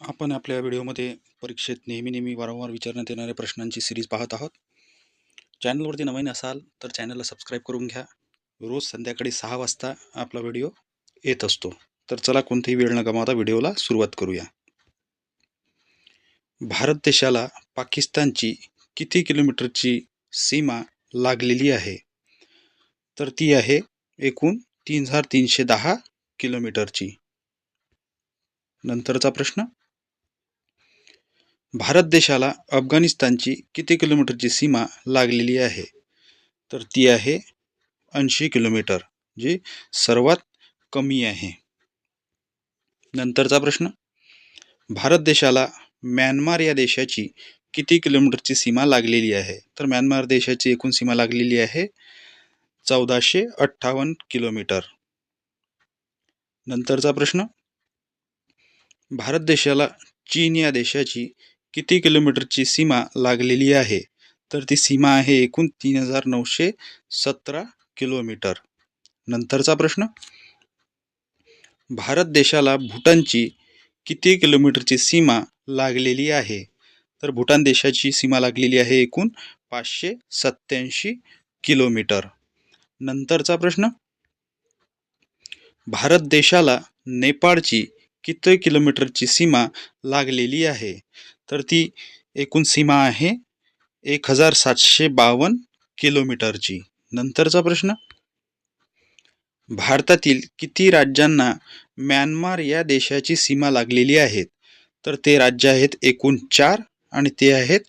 आपण आपल्या व्हिडिओमध्ये परीक्षेत नेहमी नेहमी वारंवार विचारण्यात येणाऱ्या प्रश्नांची सिरीज पाहत आहोत. चॅनलवरती नवीन असाल तर चॅनलला सबस्क्राईब करून घ्या. रोज संध्याकाळी सहा वाजता आपला व्हिडिओ येत असतो. तर चला कोणतीही वेळ न गमावता व्हिडिओला सुरुवात करूया. भारत देशाला पाकिस्तानची किती किलोमीटरची सीमा लागलेली आहे? तर ती आहे एकूण तीन हजार तीनशे दहा किलोमीटरची. नंतरचा प्रश्न भारत देशाला अफगाणिस्तानची किती किलोमीटरची सीमा लागलेली आहे? तर ती आहे ऐंशी किलोमीटर जी सर्वात कमी आहे. नंतरचा प्रश्न. भारत देशाला म्यानमार या देशाची किती किलोमीटरची सीमा लागलेली आहे? तर म्यानमार देशाची एकूण सीमा लागलेली आहे चौदाशे अठ्ठावन्न किलोमीटर. नंतरचा प्रश्न. भारत देशाला चीन या देशाची किती किलोमीटरची सीमा लागलेली आहे? तर ती सीमा आहे एकूण तीन हजार नऊशे सतरा किलोमीटर. नंतरचा प्रश्न. भारत देशाला भूटानची किती किलोमीटरची सीमा लागलेली आहे? तर भूटान देशाची सीमा लागलेली आहे एकूण पाचशे सत्याऐंशी किलोमीटर. नंतरचा प्रश्न. भारत देशाला नेपाळची किती किलोमीटरची सीमा लागलेली आहे? तर ती एकूण सीमा आहे एक हजार सातशे बावन्न किलोमीटरची. नंतरचा प्रश्न? भारतातील किती राज्यांना म्यानमार या देशाची सीमा लागलेली आहेत? तर ते राज्य आहेत एकूण चार आणि ते आहेत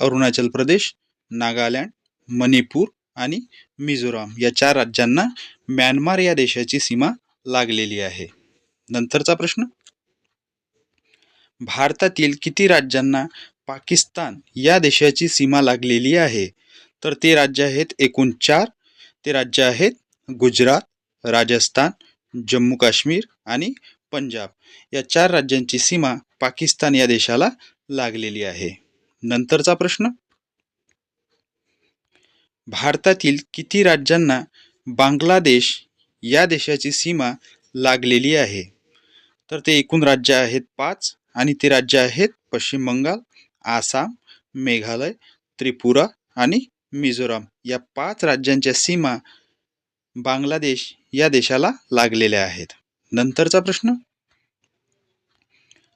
अरुणाचल प्रदेश नागालँड मणिपूर आणि मिझोराम. या चार राज्यांना म्यानमार या देशाची सीमा लागलेली आहे. नंतरचा प्रश्न? भारतातील किती राज्यांना पाकिस्तान या देशाची सीमा लागलेली आहे? तर ते राज्य आहेत एकूण चार. ते राज्य आहेत गुजरात राजस्थान जम्मू काश्मीर आणि पंजाब. या चार राज्यांची सीमा पाकिस्तान या देशाला लागलेली आहे. नंतरचा प्रश्न. भारतातील किती राज्यांना बांगलादेश या देशाची सीमा लागलेली आहे? तर ते एकूण राज्य आहेत पाच. आणि ते राज्य आहेत पश्चिम बंगाल आसाम मेघालय त्रिपुरा आणि मिझोराम. या पाच राज्यांच्या सीमा बांगलादेश या देशाला लागलेल्या आहेत. नंतरचा प्रश्न?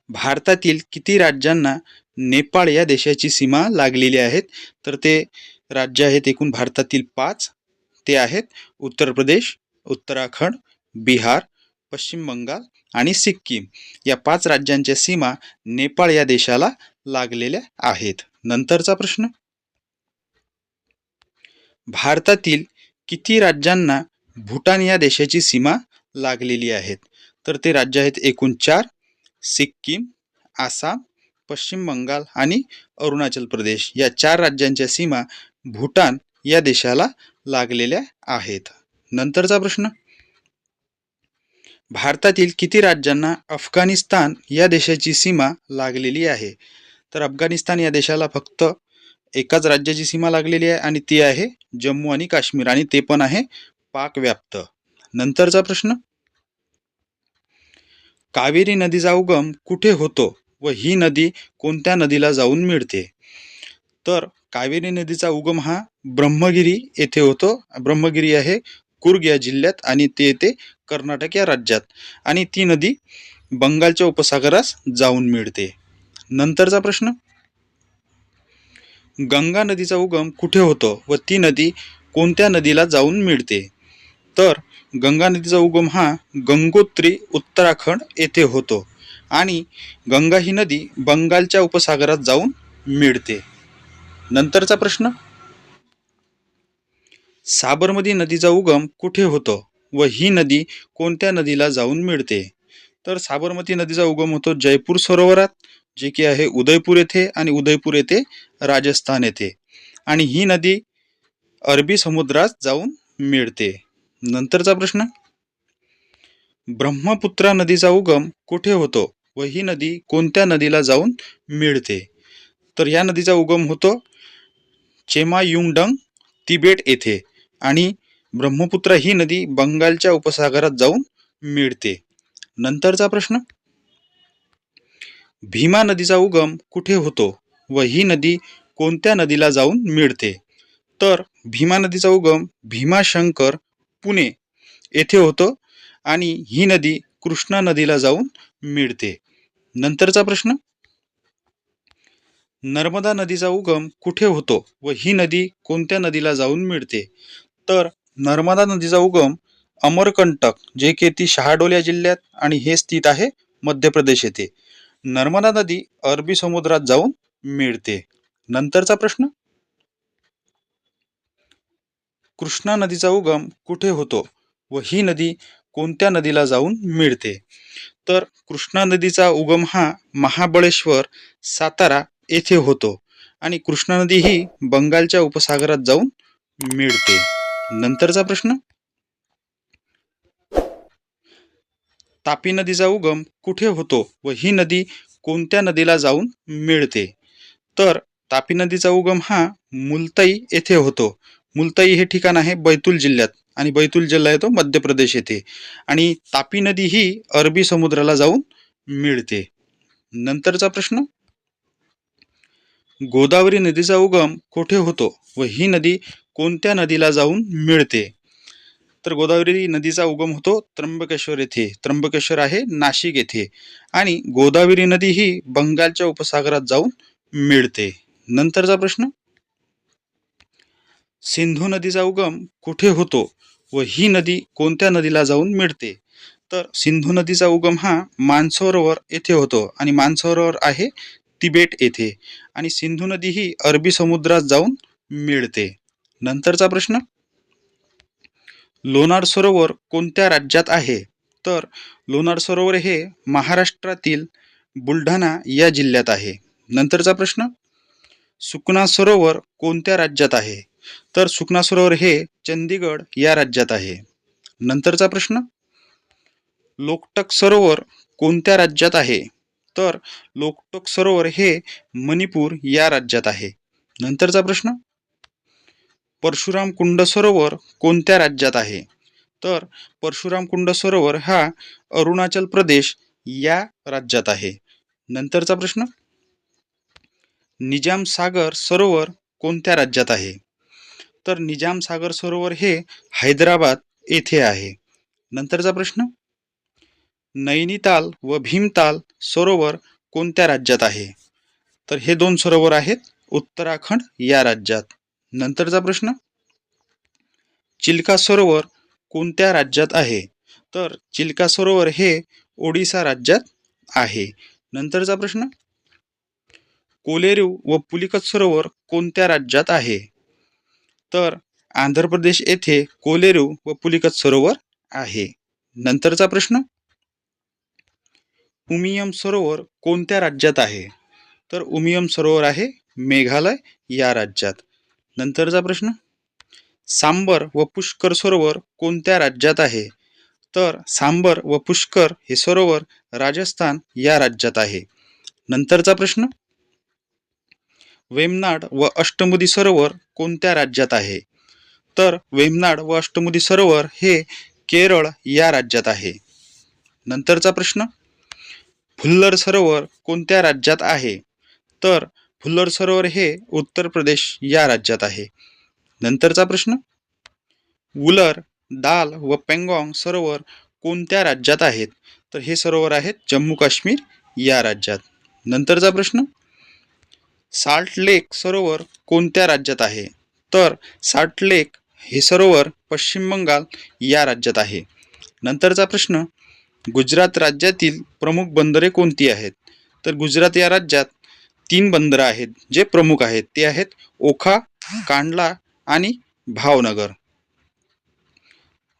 भारतातील किती राज्यांना नेपाळ या देशाची सीमा लागलेली आहेत? तर ते राज्य आहेत एकूण भारतातील पाच. ते आहेत उत्तर प्रदेश उत्तराखंड बिहार पश्चिम बंगाल आणि सिक्कीम या पाच राज्यांच्या सीमा नेपाळ या देशाला लागलेल्या आहेत. नंतरचा प्रश्न. भारतातील किती राज्यांना भूटान या देशाची सीमा लागलेली आहेत? तर ते राज्य आहेत एकूण चार सिक्कीम आसाम पश्चिम बंगाल आणि अरुणाचल प्रदेश. या चार राज्यांच्या सीमा भूटान या देशाला लागलेल्या आहेत. नंतरचा प्रश्न. भारतातील किती राज्यांना अफगाणिस्तान या देशाची सीमा लागलेली आहे? तर अफगाणिस्तान या देशाला फक्त एकाच राज्याची सीमा लागलेली आहे आणि ती आहे जम्मू आणि काश्मीर आणि ते पण आहे पाकव्याप्त. नंतरचा प्रश्न. कावेरी नदीचा उगम कुठे होतो व ही नदी कोणत्या नदीला जाऊन मिळते? तर कावेरी नदीचा उगम हा ब्रह्मगिरी येथे होतो. ब्रह्मगिरी आहे कुर्ग या जिल्ह्यात आणि ते येते कर्नाटक या राज्यात. आणि ती नदी बंगालच्या उपसागरास जाऊन मिळते. नंतरचा प्रश्न? गंगा नदीचा उगम कुठे होतो व ती नदी कोणत्या नदीला जाऊन मिळते? तर गंगा नदीचा उगम हा गंगोत्री उत्तराखंड येथे होतो आणि गंगा ही नदी बंगालच्या उपसागरात जाऊन मिळते. नंतरचा प्रश्न? साबरमती नदीचा उगम कुठे होतो व ही नदी कोणत्या नदीला जाऊन मिळते? तर साबरमती नदीचा उगम होतो जयपूर सरोवरात जे की आहे उदयपूर येथे आणि उदयपूर येथे राजस्थान येथे. आणि ही नदी अरबी समुद्रात जाऊन मिळते. नंतरचा प्रश्न. ब्रह्मपुत्रा नदीचा उगम कुठे होतो व ही नदी कोणत्या नदीला जाऊन मिळते? तर या नदीचा उगम होतो चेमायुंगडंग तिबेट येथे. आणि ब्रह्मपुत्रा ही नदी बंगालच्या उपसागरात जाऊन मिळते. नंतरचा प्रश्न? भीमा नदीचा उगम कुठे होतो व ही नदी कोणत्या नदीला जाऊन मिळते? तर भीमा नदीचा उगम भीमाशंकर पुणे येथे होतो आणि ही नदी कृष्णा नदीला जाऊन मिळते. नंतरचा प्रश्न? नर्मदा नदीचा उगम कुठे होतो व ही नदी कोणत्या नदीला जाऊन मिळते? तर नर्मदा नदीचा उगम अमरकंटक जे की ती शहाडोल या जिल्ह्यात आणि हे स्थित आहे मध्य प्रदेश येथे. नर्मदा नदी अरबी समुद्रात जाऊन मिळते. नंतरचा प्रश्न? कृष्णा नदीचा उगम कुठे होतो व ही नदी कोणत्या नदीला जाऊन मिळते? तर कृष्णा नदीचा उगम हा महाबळेश्वर सातारा येथे होतो आणि कृष्णा नदी ही बंगालच्या उपसागरात जाऊन मिळते. नंतरचा प्रश्न? तापी नदीचा उगम कुठे होतो व ही नदी कोणत्या नदीला जाऊन मिळते? तर तापी नदीचा उगम हा मुलताई येथे होतो. मुलताई हे ठिकाण आहे बैतूल जिल्ह्यात आणि बैतूल जिल्हा येतो मध्य प्रदेश येथे. आणि तापी नदी ही अरबी समुद्राला जाऊन मिळते. नंतरचा प्रश्न? गोदावरी नदीचा उगम कुठे होतो व ही नदी कोणत्या नदीला जाऊन मिळते? तर गोदावरी नदीचा उगम होतो त्र्यंबकेश्वर येथे. त्र्यंबकेश्वर आहे नाशिक येथे. आणि गोदावरी नदी ही बंगालच्या उपसागरात जाऊन मिळते. नंतरचा प्रश्न? सिंधू नदीचा उगम कुठे होतो व ही नदी कोणत्या नदीला जाऊन मिळते? तर सिंधू नदीचा उगम हा मानसरोवर येथे होतो. आणि मानसरोवर आहे तिबेट येथे आणि सिंधू नदी ही अरबी समुद्रात जाऊन मिळते. नंतरचा प्रश्न? लोणार सरोवर कोणत्या राज्यात आहे? तर लोणार सरोवर हे महाराष्ट्रातील बुलढाणा या जिल्ह्यात आहे. नंतरचा प्रश्न? सुकना सरोवर कोणत्या राज्यात आहे? तर सुकना सरोवर हे चंदीगड या राज्यात आहे. नंतरचा प्रश्न? लोकटक सरोवर कोणत्या राज्यात आहे? तर लोकटोक सरोवर हे मणिपूर या राज्यात आहे. नंतरचा प्रश्न? परशुराम कुंड सरोवर कोणत्या राज्यात आहे? तर परशुराम कुंड सरोवर हा अरुणाचल प्रदेश या राज्यात आहे. नंतरचा प्रश्न? निजाम सागर सरोवर कोणत्या राज्यात आहे? तर निजाम सागर सरोवर हे हैदराबाद येथे आहे. नंतरचा प्रश्न? नैनिताल व भीमताल सरोवर कोणत्या राज्यात आहे? तर हे दोन सरोवर आहेत उत्तराखंड या राज्यात. नंतरचा प्रश्न चिल्का सरोवर कोणत्या राज्यात आहे? तर चिल्का सरोवर हे ओडिसा राज्यात आहे. नंतरचा प्रश्न कोलेरू व पुलिकत सरोवर कोणत्या राज्यात आहे? तर आंध्र प्रदेश येथे कोलेरू व पुलिकत सरोवर आहे. नंतरचा प्रश्न उमियम सरोवर कोणत्या राज्यात आहे? तर उमियम सरोवर आहे मेघालय या राज्यात. नंतरचा प्रश्न. सांबर व पुष्कर सरोवर कोणत्या राज्यात आहे? तर सांबर व पुष्कर हे सरोवर राजस्थान या राज्यात आहे. नंतरचा प्रश्न. वेमनाड व अष्टमुदी सरोवर कोणत्या राज्यात आहे? तर वेमनाड व अष्टमुदी सरोवर हे केरळ या राज्यात आहे. नंतरचा प्रश्न. फुल्लर सरोवर कोणत्या राज्यात आहे? तर फुल्लर सरोवर हे उत्तर प्रदेश या राज्यात आहे. नंतरचा प्रश्न? वुलर दाल व पेंगॉंग सरोवर कोणत्या राज्यात आहेत? तर हे सरोवर आहेत जम्मू काश्मीर या राज्यात. नंतरचा प्रश्न? साल्ट लेक सरोवर कोणत्या राज्यात आहे? तर साल्ट लेक हे सरोवर पश्चिम बंगाल या राज्यात आहे. नंतरचा प्रश्न? गुजरात राज्यातील प्रमुख बंदरे कोणती आहेत? तर गुजरात या राज्यात तीन बंदरं आहेत. जे प्रमुख आहेत ते आहेत ओखा कांडला आणि भावनगर.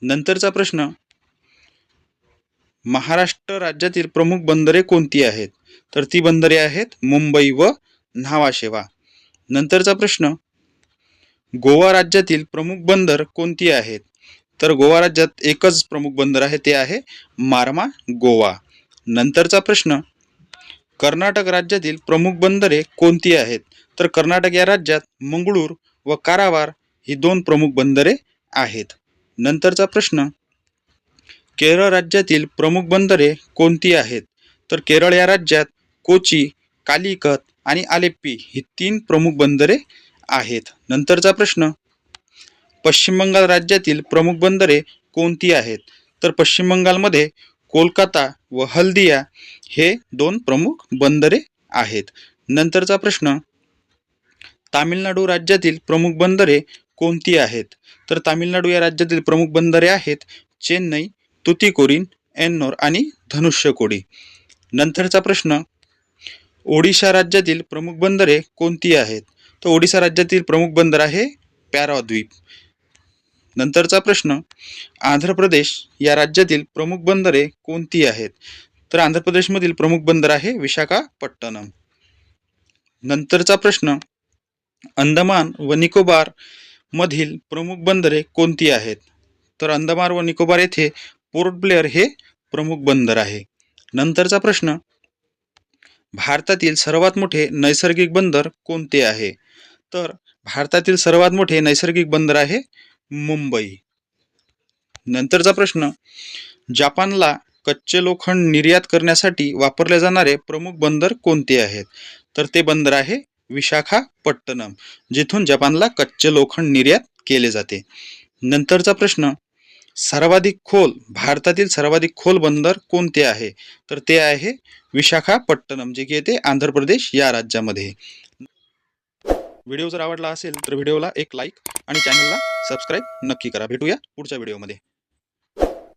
नंतरचा प्रश्न महाराष्ट्र राज्यातील प्रमुख बंदरे कोणती आहेत? तर ती बंदरे आहेत मुंबई व न्हावाशेवा नंतरचा प्रश्न गोवा राज्यातील प्रमुख बंदर कोणती आहेत? तर गोवा राज्यात एकच प्रमुख बंदर आहे ते आहे मारमा गोवा. नंतरचा प्रश्न कर्नाटक राज्यातील प्रमुख बंदरे कोणती आहेत? तर कर्नाटक या राज्यात मंगळूर व कारावार ही दोन प्रमुख बंदरे आहेत. नंतरचा प्रश्न केरळ राज्यातील प्रमुख बंदरे कोणती आहेत? तर केरळ या राज्यात कोची कालिकत आणि आलेप्पी ही तीन प्रमुख बंदरे आहेत. नंतरचा प्रश्न पश्चिम बंगाल राज्यातील प्रमुख बंदरे कोणती आहेत? तर पश्चिम बंगालमध्ये कोलकाता व हल्दिया हे दोन प्रमुख बंदरे आहेत. नंतरचा प्रश्न तामिळनाडू राज्यातील प्रमुख बंदरे कोणती आहेत? तर तामिळनाडू या राज्यातील प्रमुख बंदरे आहेत चेन्नई तुतीकोरीन एन्नोर आणि धनुष्यकोडी. नंतरचा प्रश्न ओडिशा राज्यातील प्रमुख बंदरे कोणती आहेत? तर ओडिशा राज्यातील प्रमुख बंदर आहे पॅराद्वीप. नंतरचा प्रश्न आंध्र प्रदेश या राज्यातील प्रमुख बंदरे कोणती आहेत? तर आंध्र प्रदेशमधील प्रमुख बंदर आहे विशाखापट्टणम. नंतरचा प्रश्न अंदमान व निकोबार मधील प्रमुख बंदरे कोणती आहेत? तर अंदमान व निकोबार येथे पोर्ट ब्लेअर हे प्रमुख बंदर आहे. नंतरचा प्रश्न भारतातील सर्वात मोठे नैसर्गिक बंदर कोणते आहे? तर भारतातील सर्वात मोठे नैसर्गिक बंदर आहे मुंबई. नंतरचा प्रश्न जपानला कच्चे लोखंड निर्यात करण्यासाठी वापरले जाणारे प्रमुख बंदर कोणते आहेत? तर ते बंदर आहे विशाखापट्टणम जिथून जपानला कच्चे लोखंड निर्यात केले जाते. नंतरचा प्रश्न सर्वाधिक खोल भारतातील सर्वाधिक खोल बंदर कोणते आहे? तर ते आहे विशाखापट्टणम जे की येते आंध्र प्रदेश या राज्यामध्ये. व्हिडिओ जर आवडला असेल तर व्हिडिओला एक लाईक आणि चॅनलला सबस्क्राईब नक्की करा. भेटूया पुढच्या व्हिडिओमध्ये.